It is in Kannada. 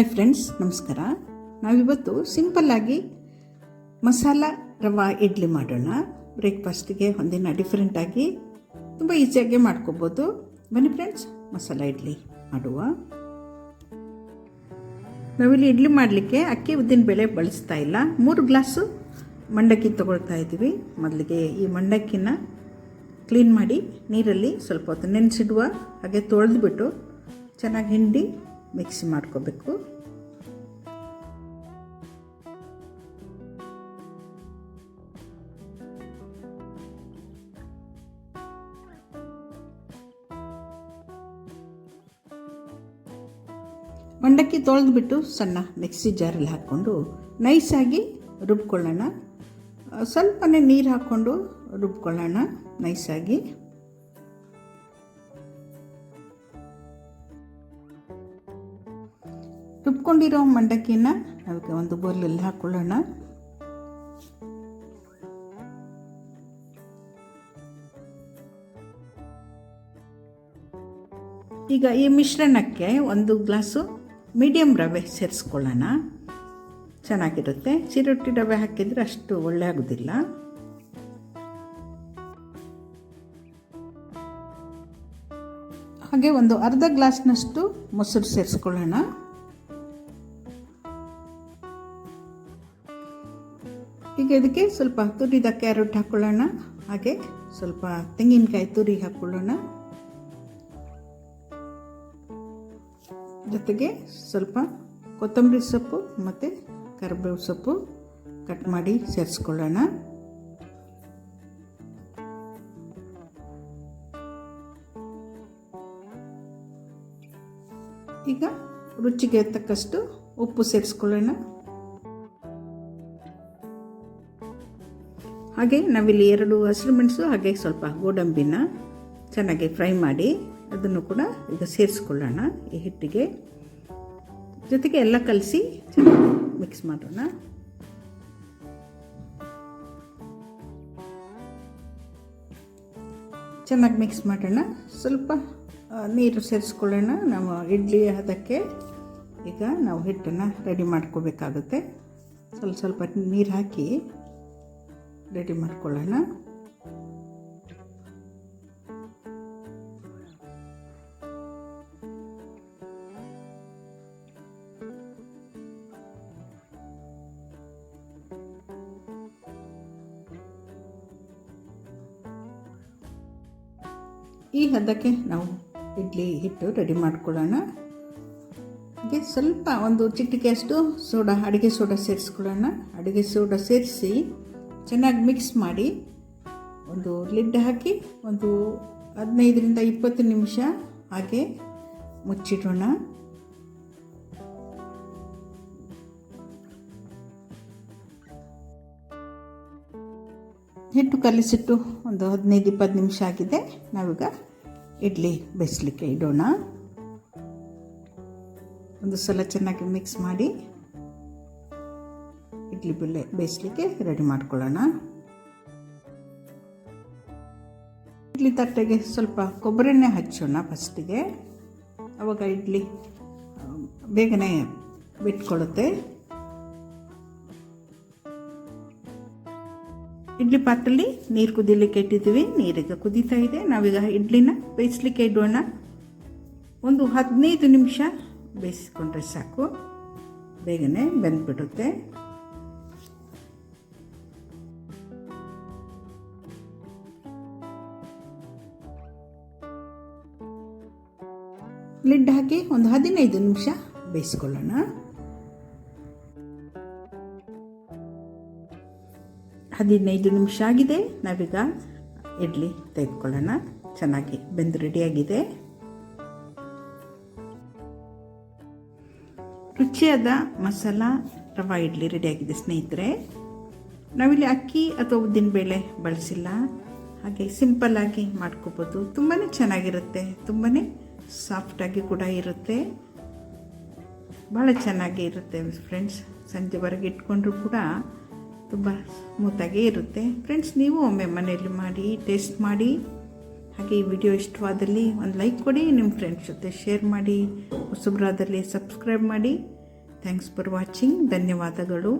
ಹಾಯ್ ಫ್ರೆಂಡ್ಸ್ ನಮಸ್ಕಾರ. ನಾವಿವತ್ತು ಸಿಂಪಲ್ಲಾಗಿ ಮಸಾಲ ರವಾ ಇಡ್ಲಿ ಮಾಡೋಣ. ಬ್ರೇಕ್ಫಾಸ್ಟಿಗೆ ಒಂದಿನ ಡಿಫ್ರೆಂಟಾಗಿ ತುಂಬ ಈಸಿಯಾಗಿ ಮಾಡ್ಕೋಬೋದು. ಬನ್ನಿ ಫ್ರೆಂಡ್ಸ್ ಮಸಾಲ ಇಡ್ಲಿ ಮಾಡುವ. ನಾವಿಲ್ಲಿ ಇಡ್ಲಿ ಮಾಡಲಿಕ್ಕೆ ಅಕ್ಕಿ ಉದ್ದಿನ ಬೇಳೆ ಬಳಸ್ತಾ ಇಲ್ಲ. ಮೂರು ಗ್ಲಾಸು ಮಂಡಕ್ಕಿ ತೊಗೊಳ್ತಾ ಇದ್ದೀವಿ. ಮೊದಲಿಗೆ ಈ ಮಂಡಕ್ಕಿನ ಕ್ಲೀನ್ ಮಾಡಿ ನೀರಲ್ಲಿ ಸ್ವಲ್ಪ ಹೊತ್ತು ನೆನೆಸಿಡುವ ಹಾಗೆ ತೊಳೆದ್ಬಿಟ್ಟು ಚೆನ್ನಾಗಿ ಹಿಂಡಿ ಮಿಕ್ಸಿ ಮಾಡ್ಕೋಬೇಕು. ಮಂಡಕ್ಕಿ ತೊಳೆದ್ಬಿಟ್ಟು ಸಣ್ಣ ಮಿಕ್ಸಿ ಜಾರಲ್ಲಿ ಹಾಕ್ಕೊಂಡು ನೈಸಾಗಿ ರುಬ್ಕೊಳ್ಳೋಣ. ಸ್ವಲ್ಪನೇ ನೀರು ಹಾಕ್ಕೊಂಡು ರುಬ್ಕೊಳ್ಳೋಣ ನೈಸಾಗಿ. ರುಬ್ಕೊಂಡಿರೋ ಮಂಡಕ್ಕಿನ ಅದಕ್ಕೆ ಒಂದು ಬೋರ್ಲಲ್ಲಿ ಹಾಕ್ಕೊಳ್ಳೋಣ ಈಗ ಈ ಮಿಶ್ರಣಕ್ಕೆ ಒಂದು ಗ್ಲಾಸು ಮೀಡಿಯಮ್ ರವೆ ಸೇರಿಸ್ಕೊಳ್ಳೋಣ. ಚೆನ್ನಾಗಿರುತ್ತೆ. ಚಿರೊಟ್ಟಿ ರವೆ ಹಾಕಿದರೆ ಅಷ್ಟು ಒಳ್ಳೆ ಆಗೋದಿಲ್ಲ. ಹಾಗೆ ಒಂದು ಅರ್ಧ ಗ್ಲಾಸ್ನಷ್ಟು ಮೊಸರು ಸೇರಿಸ್ಕೊಳ್ಳೋಣ. ಈಗ ಇದಕ್ಕೆ ಸ್ವಲ್ಪ ತುರಿದ ಕ್ಯಾರೆಟ್ ಹಾಕ್ಕೊಳ್ಳೋಣ ಹಾಗೆ ಸ್ವಲ್ಪ ತೆಂಗಿನಕಾಯಿ ತುರಿ ಹಾಕ್ಕೊಳ್ಳೋಣ ಜೊತೆಗೆ ಸ್ವಲ್ಪ ಕೊತ್ತಂಬರಿ ಸೊಪ್ಪು ಮತ್ತು ಕರಿಬೇವು ಸೊಪ್ಪು ಕಟ್ ಮಾಡಿ ಸೇರಿಸ್ಕೊಳ್ಳೋಣ. ಈಗ ರುಚಿಗೆ ತಕ್ಕಷ್ಟು ಉಪ್ಪು ಸೇರಿಸ್ಕೊಳ್ಳೋಣ. ಹಾಗೆ ನಾವಿಲ್ಲಿ ಎರಡು ಹಸಿರು ಮೆಣಸು ಹಾಗೆ ಸ್ವಲ್ಪ ಗೋಡಂಬಿನ ಚೆನ್ನಾಗಿ ಫ್ರೈ ಮಾಡಿ ಅದನ್ನು ಕೂಡ ಈಗ ಸೇರಿಸ್ಕೊಳ್ಳೋಣ ಈ ಹಿಟ್ಟಿಗೆ. ಜೊತೆಗೆ ಎಲ್ಲ ಕಲಸಿ ಚೆನ್ನಾಗಿ ಮಿಕ್ಸ್ ಮಾಡೋಣ. ಚೆನ್ನಾಗಿ ಮಿಕ್ಸ್ ಮಾಡೋಣ. ಸ್ವಲ್ಪ ನೀರು ಸೇರಿಸ್ಕೊಳ್ಳೋಣ. ನಾವು ಇಡ್ಲಿ ಅದಕ್ಕೆ ಈಗ ನಾವು ಹಿಟ್ಟನ್ನು ರೆಡಿ ಮಾಡ್ಕೋಬೇಕಾಗುತ್ತೆ. ಸ್ವಲ್ಪ ಸ್ವಲ್ಪ ನೀರು ಹಾಕಿ ರೆಡಿ ಮಾಡ್ಕೊಳ್ಳೋಣ. ಈ ಹದಕ್ಕೆ ನಾವು ಇಡ್ಲಿ ಹಿಟ್ಟು ರೆಡಿ ಮಾಡ್ಕೊಳ್ಳೋಣ. ಹಾಗೆ ಸ್ವಲ್ಪ ಒಂದು ಚಿಟಿಕೆಯಷ್ಟು ಸೋಡಾ, ಅಡುಗೆ ಸೋಡಾ ಸೇರಿಸ್ಕೊಳ್ಳೋಣ. ಅಡುಗೆ ಸೋಡಾ ಸೇರಿಸಿ ಚೆನ್ನಾಗಿ ಮಿಕ್ಸ್ ಮಾಡಿ ಒಂದು ಲಿಡ್ ಹಾಕಿ ಒಂದು ಹದಿನೈದರಿಂದ ಇಪ್ಪತ್ತು ನಿಮಿಷ ಹಾಗೆ ಮುಚ್ಚಿಡೋಣ. ಹಿಟ್ಟು ಕಲಿಸಿಟ್ಟು ಒಂದು ಹದಿನೈದು ಇಪ್ಪತ್ತು ನಿಮಿಷ ಆಗಿದೆ. ನಾವೀಗ ಇಡ್ಲಿ ಬೇಯಿಸ್ಲಿಕ್ಕೆ ಇಡೋಣ. ಒಂದು ಸಲ ಚೆನ್ನಾಗಿ ಮಿಕ್ಸ್ ಮಾಡಿ ಇಡ್ಲಿ ಬೆಲೆ ಬೇಯಿಸ್ಲಿಕ್ಕೆ ರೆಡಿ ಮಾಡ್ಕೊಳ್ಳೋಣ. ಇಡ್ಲಿ ತಟ್ಟೆಗೆ ಸ್ವಲ್ಪ ಕೊಬ್ಬರಿನೆ ಹಚ್ಚೋಣ ಫಸ್ಟಿಗೆ. ಅವಾಗ ಇಡ್ಲಿ ಬೇಗನೆ ಬಿಟ್ಕೊಳ್ಳುತ್ತೆ. ಇಡ್ಲಿ ಪಾತ್ರೆಲಿ ನೀರು ಕುದಿಲಿಕ್ಕೆ ಇಟ್ಟಿದ್ದೀವಿ. ನೀರಿಗೆ ಕುದೀತಾ ಇದೆ. ನಾವೀಗ ಇಡ್ಲಿನ ಬೇಯಿಸ್ಲಿಕ್ಕೆ ಇಡೋಣ. ಒಂದು ಹದಿನೈದು ನಿಮಿಷ ಬೇಯಿಸ್ಕೊಂಡ್ರೆ ಸಾಕು. ಬೇಗನೆ ಬೆಂದ್ಬಿಡುತ್ತೆ. ಲಿಡ್ ಹಾಕಿ ಒಂದು ಹದಿನೈದು ನಿಮಿಷ ಬೇಯಿಸ್ಕೊಳ್ಳೋಣ. ಹದಿನೈದು ನಿಮಿಷ ಆಗಿದೆ. ನಾವೀಗ ಇಡ್ಲಿ ತೆಗೆದುಕೊಳ್ಳೋಣ. ಚೆನ್ನಾಗಿ ಬೆಂದು ರೆಡಿಯಾಗಿದೆ ರುಚಿಯಾದ ಮಸಾಲ ರವಾ ಇಡ್ಲಿ ರೆಡಿಯಾಗಿದೆ ಸ್ನೇಹಿತರೆ. ನಾವಿಲ್ಲಿ ಅಕ್ಕಿ ಅಥವಾ ಉದ್ದಿನಬೇಳೆ ಬಳಸಿಲ್ಲ. ಹಾಗೆ ಸಿಂಪಲ್ಲಾಗಿ ಮಾಡ್ಕೋಬೋದು. ತುಂಬಾ ಚೆನ್ನಾಗಿರುತ್ತೆ. ತುಂಬಾ ಸಾಫ್ಟಾಗಿ ಕೂಡ ಇರುತ್ತೆ. ಭಾಳ ಚೆನ್ನಾಗಿ ಇರುತ್ತೆ ಫ್ರೆಂಡ್ಸ್ ಸಂಜೆವರೆಗೆ ಇಟ್ಕೊಂಡ್ರೂ ಕೂಡ ತುಂಬ ಸ್ಮೂತಾಗೇ ಇರುತ್ತೆ. ಫ್ರೆಂಡ್ಸ್ ನೀವು ಒಮ್ಮೆ ಮನೆಯಲ್ಲಿ ಮಾಡಿ ಟೇಸ್ಟ್ ಮಾಡಿ, ಹಾಗೆ ಈ ವಿಡಿಯೋ ಇಷ್ಟವಾದಲ್ಲಿ ಒಂದು ಲೈಕ್ ಕೊಡಿ, ನಿಮ್ಮ ಫ್ರೆಂಡ್ಸ್ ಜೊತೆ ಶೇರ್ ಮಾಡಿ, ಹೊಸಬ್ರಾದಲ್ಲಿ ಸಬ್ಸ್ಕ್ರೈಬ್ ಮಾಡಿ. ಥ್ಯಾಂಕ್ಸ್ ಫಾರ್ ವಾಚಿಂಗ್ ಧನ್ಯವಾದಗಳು.